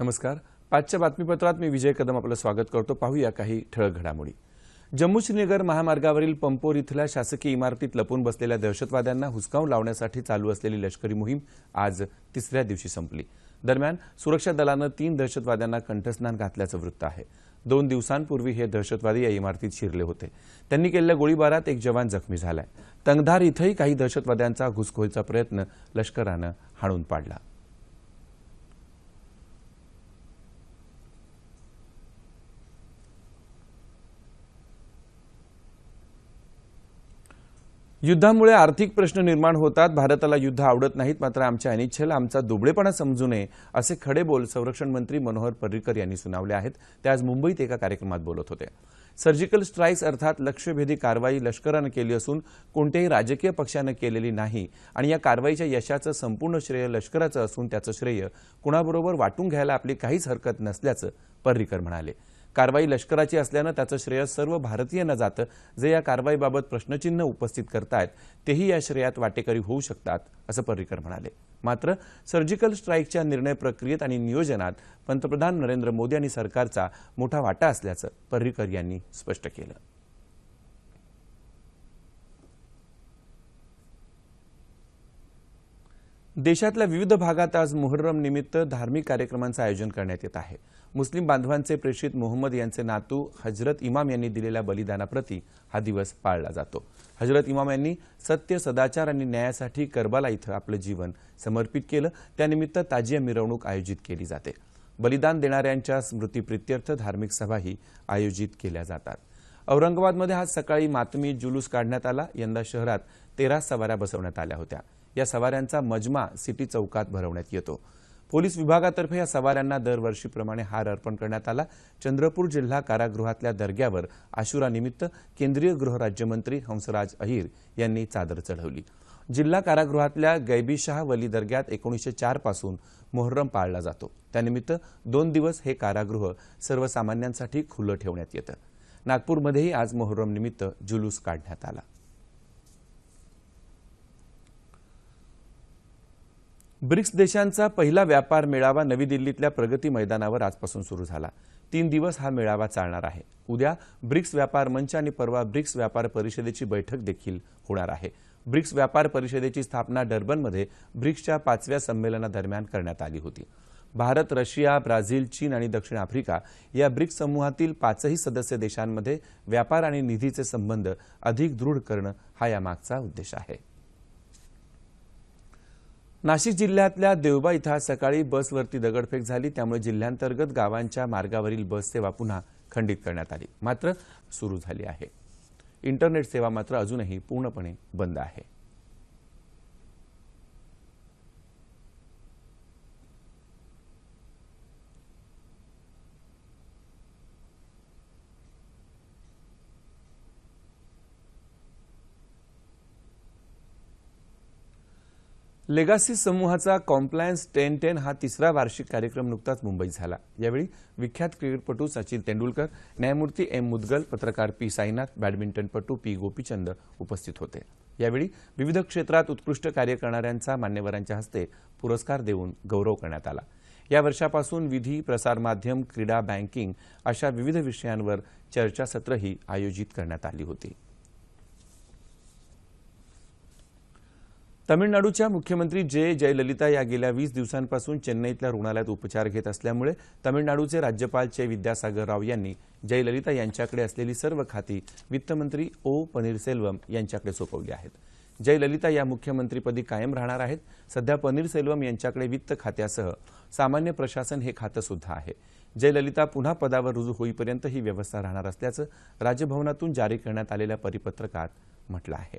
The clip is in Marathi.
नमस्कार. पाचच्या बातमीपत्रात मी विजय कदम आपलं स्वागत करतो. पाहूया काही ठळक घडामोडी. जम्मू श्रीनगर महामार्गावरील पंपोर इथल्या शासकीय इमारतीत लपून बसलेल्या दहशतवाद्यांना हुसकावून लावण्यासाठी चालू असलेली लष्करी मोहीम आज तिसऱ्या दिवशी संपली. दरम्यान सुरक्षा दलानं तीन दहशतवाद्यांना कंठस्नान घातल्याचं वृत्त आहे. दोन दिवसांपूर्वी हे दहशतवादी या इमारतीत शिरले होते. त्यांनी केलेल्या गोळीबारात एक जवान जखमी झालाय. तंगधार इथंही काही दहशतवाद्यांचा घुसखोरीचा प्रयत्न लष्करानं हाणून पाडला. युद्धामुळे आर्थिक प्रश्न निर्माण होतात भारताला युद्ध आवडत नाहीत मात्र आमच्या अनिच्छेला आमचा दुबळेपणा समजू नये असे खडे बोल संरक्षण मंत्री मनोहर पर्रिकर यांनी सुनावले आहेत. ते आज मुंबईत एका कार्यक्रमात बोलत होते. सर्जिकल स्ट्राईक्स अर्थात लक्ष्यभेदी कारवाई लष्करानं केली असून कोणत्याही राजकीय पक्षानं केलेली नाही आणि या कारवाईच्या यशाचं संपूर्ण श्रेय लष्कराचं असून त्याचं श्रेय कुणाबरोबर वाटून घ्यायला आपली काहीच हरकत नसल्याचं पर्रिकर म्हणाले. कारवाई लष्कराची असल्यानं त्याचं श्रेय सर्व भारतीयांना जातं जे या कारवाईबाबत प्रश्नचिन्ह उपस्थित करतायत. तेही या श्रेयात वाटेकरी होऊ शकतात असं पर्रिकर म्हणाले. मात्र सर्जिकल स्ट्राईकच्या निर्णय प्रक्रियेत आणि नियोजनात पंतप्रधान नरेंद्र मोदी आणि सरकारचा मोठा वाटा असल्याचं पर्रिकर यांनी स्पष्ट केलं. देशातल्या विविध भागात आज मुहर्रम निमित्त धार्मिक कार्यक्रमांचं आयोजन करण्यात येत आहे. मुस्लिम बांधवांचे प्रेषित मोहम्मद यांचे नातू हजरत इमाम यांनी दिलेल्या बलिदानाप्रती हा दिवस पाळला जातो. हजरत इमाम यांनी सत्य सदाचार आणि न्यायासाठी करबाला इथं आपलं जीवन समर्पित केलं. त्यानिमित्त ताजिया मिरवणूक आयोजित केली जाते. बलिदान देणाऱ्यांच्या स्मृतीप्रित्यर्थ धार्मिक सभाही आयोजित केल्या जातात. औरंगाबादमध्ये आज सकाळी मातमी जुलूस काढण्यात आला. यंदा शहरात तेरा सवाऱ्या बसवण्यात आल्या होत्या. या सवाऱ्यांचा मजमा सिटी चौकात भरवण्यात येतो. पोलीस विभागातर्फे या सवाऱ्यांना दरवर्षीप्रमाणे हार अर्पण करण्यात आला. चंद्रपूर जिल्हा कारागृहातल्या दर्ग्यावर आशुरानिमित्त केंद्रीय गृहराज्यमंत्री हंसराज अहिर यांनी चादर चढवली. जिल्हा कारागृहातल्या गैबीशाह वली दर्ग्यात एकोणीसशे चारपासून मोहर्रम पाळला जातो. त्यानिमित्त दोन दिवस हे कारागृह सर्वसामान्यांसाठी खुलं ठेवण्यात येतं. नागपूरमध्येही आज मोहर्रम निमित्त जुलूस काढण्यात आला. ब्रिक्स देशांचा पहिला व्यापार मेळावा नवी दिल्लीतल्या प्रगती मैदानावर आजपासून सुरू झाला. तीन दिवस हा मेळावा चालणार आहे. उद्या ब्रिक्स व्यापार मंच आणि परवा ब्रिक्स व्यापार परिषदेची बैठक देखील होणार आहे. ब्रिक्स व्यापार परिषदेची स्थापना डर्बनमध्ये ब्रिक्सच्या पाचव्या संमेलनादरम्यान करण्यात आली होती. भारत रशिया ब्राझील चीन आणि दक्षिण आफ्रिका या ब्रिक्स समूहातील पाचही सदस्य देशांमध्ये व्यापार आणि निधीचे संबंध अधिक दृढ करणं हा यामागचा उद्देश आहे. नाशिक जिल्ह्यातल्या देवबा इथं आज सकाळी बसवरती दगडफेक झाली. त्यामुळे जिल्ह्यांतर्गत गावांच्या मार्गावरील बस सेवा पुन्हा खंडित करण्यात आली. मात्र सुरू झाली आहे. इंटरनेट सेवा मात्र अजूनही पूर्णपणे बंद आहे. लेगासी समूहाचा कॉम्प्लायन्स टेन टेन हा तिसरा वार्षिक कार्यक्रम नुकताच मुंबईत झाला. यावेळी विख्यात क्रिकेटपटू सचिन तेंडुलकर न्यायमूर्ती एम मुदगल पत्रकार पी साईनाथ बॅडमिंटनपटू पी गोपीचंद उपस्थित होते. यावेळी विविध क्षेत्रात उत्कृष्ट कार्य करणाऱ्यांचा मान्यवरांच्या हस्ते पुरस्कार देऊन गौरव करण्यात आला. या वर्षापासून विधी प्रसारमाध्यम क्रीडा बँकिंग अशा विविध विषयांवर चर्चासत्रही आयोजित करण्यात आली होती. तमिळनाडूच्या मुख्यमंत्री जे जयललिता या गेल्या वीस दिवसांपासून चेन्नईतल्या रुग्णालयात उपचार घेत असल्यामुळे तमिळनाडूचे राज्यपाल चे विद्यासागर राव यांनी जयललिता यांच्याकडे असलेली सर्व खाती वित्तमंत्री ओ पनीरसेल्वम यांच्याकडे सोपवली आहेत. जयललिता या मुख्यमंत्रीपदी कायम राहणार आहेत. सध्या पनीरसेल्वम यांच्याकडे वित्त खात्यासह सामान्य प्रशासन हे खातं सुद्धा आहे. जयललिता पुन्हा पदावर रुजू होईपर्यंत ही व्यवस्था राहणार असल्याचं राजभवनातून जारी करण्यात आलेल्या परिपत्रकात म्हटलं आहे.